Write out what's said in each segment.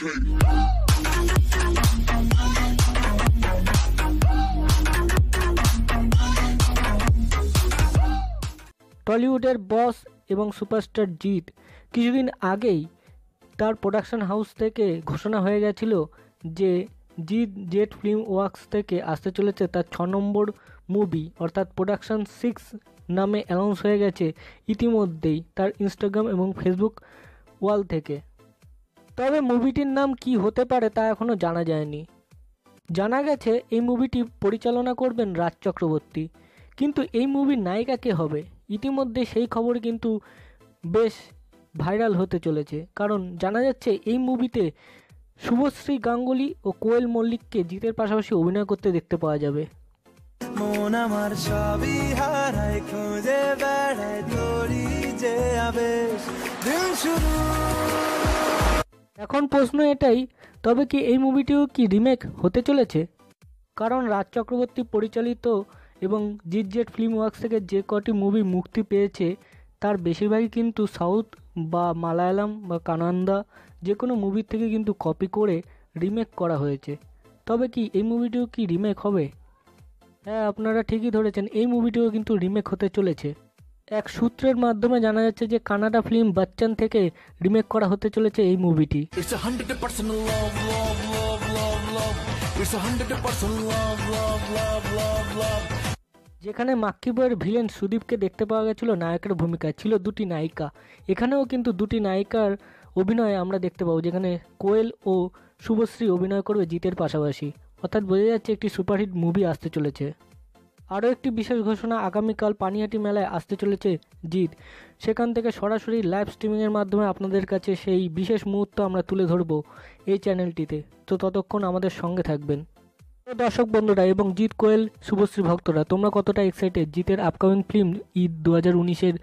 টলিউডের বস এবং সুপারস্টার জিৎ কিছুদিন আগেই তার প্রোডাকশন হাউস থেকে ঘোষণা হয়ে গেছিল যে জিৎ জেট ফিল্ম ওয়ার্কস থেকে আসতে চলেছে তার ছ নম্বর মুভি, অর্থাৎ প্রোডাকশন সিক্স নামে অ্যানাউন্স হয়ে গেছে ইতিমধ্যেই তার ইনস্টাগ্রাম এবং ফেসবুক ওয়াল থেকে। তবে মুভিটির নাম কি হতে পারে তা এখনও জানা যায়নি। জানা গেছে, এই মুভিটি পরিচালনা করবেন রাজ চক্রবর্তী। কিন্তু এই মুভির নায়িকা কে হবে? ইতিমধ্যে সেই খবর কিন্তু বেশ ভাইরাল হতে চলেছে। কারণ জানা যাচ্ছে, এই মুভিতে শুভশ্রী গাঙ্গুলি ও কোয়েল মল্লিককে জিতের পাশাপাশি অভিনয় করতে দেখতে পাওয়া যাবে। মন আমার সবই হারায়, খুঁজে বেড়ায় তোরই যে আবেশ। দিন শুরু। এখন প্রশ্ন এটাই, তবে কি এই মুভিটিও কি রিমেক হতে চলেছে? কারণ রাজ চক্রবর্তী পরিচালিত এবং জিৎ জেট ফিল্ম ওয়ার্কস থেকে যে কটি মুভি মুক্তি পেয়েছে, তার বেশিরভাগই কিন্তু সাউথ বা মালায়ালাম বা কানান্দা যে কোনো মুভির থেকে কিন্তু কপি করে রিমেক করা হয়েছে। তবে কি এই মুভিটিও কি রিমেক হবে? হ্যাঁ আপনারা ঠিকই ধরেছেন, এই মুভিটিও কিন্তু রিমেক হতে চলেছে। এক সূত্রের মাধ্যমে জানা যাচ্ছে যে কানাডা ফিল্ম বচ্চন থেকে রিমেক করা হতে চলেছে এই মুভিটি. যেখানে মাক্কি বইয়ের ভিলেন সুদীপকে দেখতে পাওয়া গেছিল নায়কের ভূমিকায় ছিল দুটি নায়িকা। এখানেও কিন্তু দুটি নায়িকার অভিনয় আমরা দেখতে পাবো যেখানে কোয়েল ও শুভশ্রী অভিনয় করবে জিতের পাশাপাশি। অর্থাৎ বোঝা যাচ্ছে একটি সুপারহিট মুভি আসতে চলেছে। আরও একটি বিশেষ ঘোষণা আগামীকাল পানিহাটি মেলায় আসতে চলেছে জিত সেখান থেকে সরাসরি লাইভ স্ট্রিমিংয়ের মাধ্যমে আপনাদের কাছে সেই বিশেষ মুহূর্ত আমরা তুলে ধরবো এই চ্যানেলটিতে তো ততক্ষণ আমাদের সঙ্গে থাকবেন। দর্শক বন্ধুরা, এবং জিৎ কোয়েল, শুভশ্রী ভক্তরা, তোমরা কতটা এক্সাইটেড জিতের আপকামিং ফিল্ম ঈদ দু হাজার উনিশের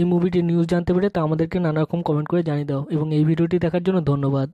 এই মুভিটির নিউজ জানতে পেরে তা আমাদেরকে নানা রকম কমেন্ট করে জানিয়ে দাও। এবং এই ভিডিওটি দেখার জন্য ধন্যবাদ।